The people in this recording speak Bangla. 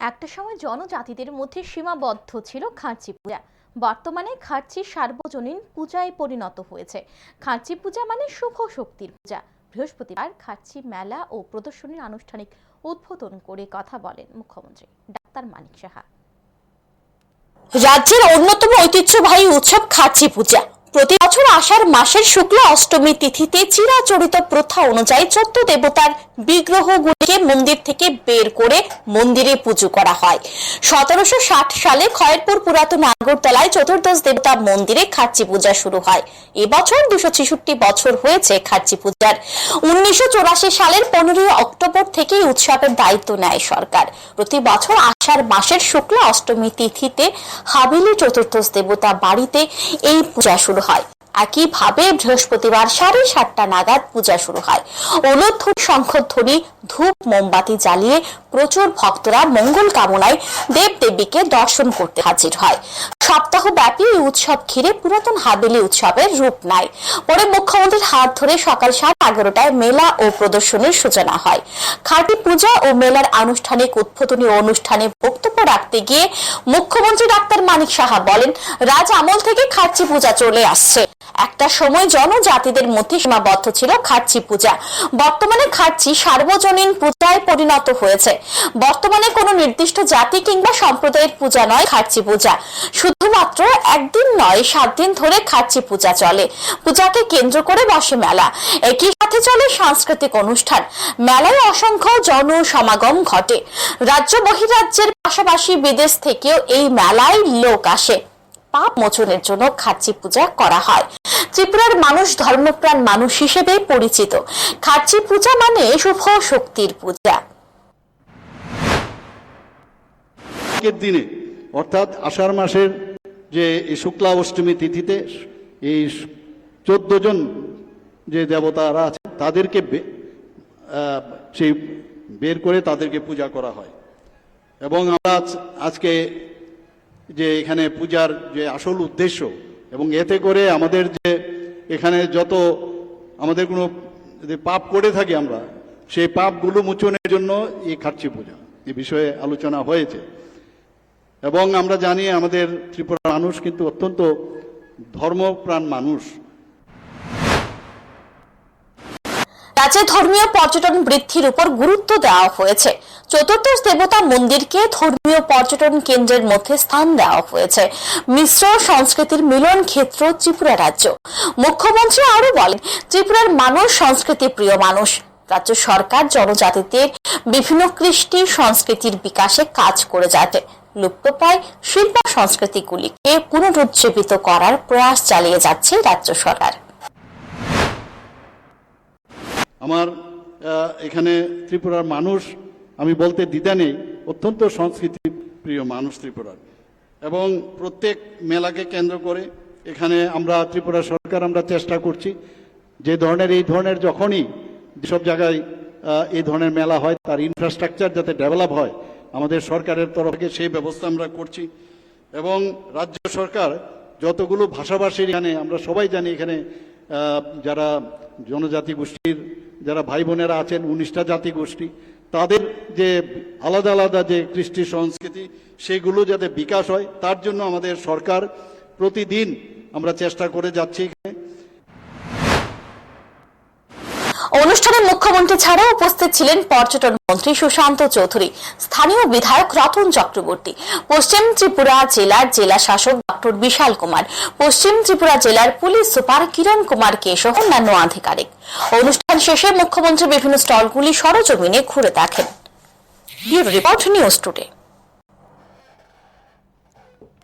একটা সময় জনজাতিদের মধ্যে সীমাবদ্ধ ছিল খাঁচি পূজা। বর্তমানে খার্চি সার্বজনীন পূজায় পরিণত হয়েছে। খার্চি পূজা মানে শুভ শক্তির পূজা। বৃহস্পতিবার খার্চি মেলা ও প্রদর্শনীর আনুষ্ঠানিক উদ্বোধন করে কথা বলেন মুখ্যমন্ত্রী ডাক্তার মানিক সাহা। রাজ্যের অন্যতম ঐতিহ্যবাহী উৎসব খার্চি পূজা। প্রতি বছর আষাঢ় মাসের শুক্ল অষ্টমী তিথিতে চিরাচরিত প্রথা অনুযায়ী চোদ্দ দেবতার বিগ্রহগুলিকে মন্দির থেকে বের করে মন্দিরে পুজো করা হয়। সতেরোশো ষাট সালে খয়েরপুর পুরাতন আগরতলায় চতুর্দশ দেবতা মন্দিরে খাচ্ছি পূজা শুরু হয়। এবছর দুশো ছেষট্টি বছর হয়েছে খাচ্ছি পূজার। উনিশশো সালের পনেরোই অক্টোবর থেকেই উৎসবের দায়িত্ব নেয় সরকার। প্রতি বছর আষাঢ় মাসের শুক্লা অষ্টমী তিথিতে হাবিলি চতুর্দশ দেবতা বাড়িতে এই পূজা শুরু হয়। একইভাবে বৃহস্পতিবার সাড়ে সাতটা নাগাদ পূজা শুরু হয়। ওলধ্বনি শঙ্খধ্বনি ধূপ, মোমবাতি জ্বালিয়ে প্রচুর ভক্তরা মঙ্গল কামনায় দেব দেবীকে দর্শন করতে হাজির হয়। সপ্তাহব্যাপী এই উৎসব ঘিরে পুরাতন হাবেলি উৎসবের রূপ নেয়। পরে মুখ্যমন্ত্রীর হাত ধরে সকাল সাড়ে এগারোটায় মেলা ও প্রদর্শনীর সূচনা হয়। খাটি পূজা ও মেলার আনুষ্ঠানিক উদ্বোধনী অনুষ্ঠানে বক্তব্য রাখতে গিয়ে মুখ্যমন্ত্রী ডাক্তার মানিক সাহা বলেন, রাজ আমল থেকে খার্চি পূজা চলে আসছে। একটা সময় জনজাতিদের মধ্যে সীমাবদ্ধ ছিল খার্চি পূজা। বর্তমানে খাচ্ছি সার্বজনীন পূজায় পরিণত হয়েছে। বর্তমানে কোনো নির্দিষ্ট জাতি কিংবা সম্প্রদায়ের পূজা নয় খাচ্ছি পূজা। শুধুমাত্র একদিন নয়, সাত দিন ধরে খাচ্ছি পূজা চলে। পূজাকে কেন্দ্র করে বসে মেলা। একই সাথে চলে সাংস্কৃতিক অনুষ্ঠান। মেলায় অসংখ্য জন সমাগম ঘটে। রাজ্য বহিরাজ্যের পাশাপাশি বিদেশ থেকেও এই মেলায় লোক আসে। পাপ মোচনের জন্য খাচ্ছি পূজা করা হয়। ত্রিপুরার মানুষ ধর্মপ্রাণ মানুষ হিসেবে পরিচিত। খাচ্ছি পূজা মানে শুভ শক্তির পূজা। দিনে, অর্থাৎ আষাঢ় মাসের যে শুক্লা অষ্টমী তিথিতে এই চোদ্দ জন যে দেবতারা আছে তাদেরকে সেই বের করে তাদেরকে পূজা করা হয়। এবং আমরা আজকে যে এখানে পূজার যে আসল উদ্দেশ্য এবং এতে করে আমাদের যে এখানে যত আমাদের কোনো যে পাপ করে থাকি আমরা, সেই পাপগুলো মোচনের জন্য এই খাটছি পূজা। এ বিষয়ে আলোচনা হয়েছে। এবং আমরা জানি আমাদের ত্রিপুরার মানুষ কিন্তু অত্যন্ত ধর্মপ্রাণ মানুষ। রাজ্যে ধর্মীয় পর্যটন বৃদ্ধির উপর গুরুত্ব দেওয়া হয়েছে। চতুর্দশ দেবতা মন্দিরকে ধর্মীয় পর্যটন কেন্দ্রের মধ্যে স্থান দেওয়া হয়েছে। মিশ্র সংস্কৃতির মিলন ক্ষেত্র ত্রিপুরা রাজ্য। মুখ্যমন্ত্রী আরও বলেন, ত্রিপুরার মানুষ সংস্কৃতি প্রিয় মানুষ। রাজ্য সরকার জনজাতিদের বিভিন্ন কৃষ্টি সংস্কৃতির বিকাশে কাজ করে যাতে লুপ্তপ্রায় শিল্প সংস্কৃতিগুলিকে পুনরুজ্জীবিত করার প্রয়াস চালিয়ে যাচ্ছে রাজ্য সরকার। আমার এখানে ত্রিপুরার মানুষ, আমি বলতে দ্বিধা নেই, অত্যন্ত সংস্কৃতি প্রিয় মানুষ ত্রিপুরার। এবং প্রত্যেক মেলাকে কেন্দ্র করে এখানে আমরা, ত্রিপুরা সরকার আমরা চেষ্টা করছি, যে ধরনের, এই ধরনের যখনই যেসব জায়গায় এই ধরনের মেলা হয়, তার ইনফ্রাস্ট্রাকচার যাতে ডেভেলপ হয়, আমাদের সরকারের তরফ থেকে সেই ব্যবস্থা আমরা করছি। এবং রাজ্য সরকার যতগুলো ভাষাভাষীর এখানে, আমরা সবাই জানি এখানে যারা জনজাতি গোষ্ঠীর যারা ভাই বোনেরা আছেন, উনিশটা জাতি গোষ্ঠী, তাদের যে আলাদা আলাদা যে কৃষ্টি সংস্কৃতি, সেগুলো যাতে বিকাশ হয়, তার জন্য আমাদের সরকার প্রতিদিন আমরা চেষ্টা করে যাচ্ছি এখানে। অনুষ্ঠানে মুখ্যমন্ত্রী ছাড়াও উপস্থিত ছিলেন পর্যটন মন্ত্রী সুশান্ত চৌধুরী, স্থানীয় বিধায়ক রতন চক্রবর্তী, পশ্চিম ত্রিপুরা জেলার জেলা শাসক ডক্টর বিশাল কুমার, পশ্চিম ত্রিপুরা জেলার পুলিশ সুপার কিরণ কুমার কে সহ অন্যান্য আধিকারিক। অনুষ্ঠান শেষে মুখ্যমন্ত্রী বিভিন্ন স্টলগুলি সরজমিনে ঘুরে দেখেন। Report news today.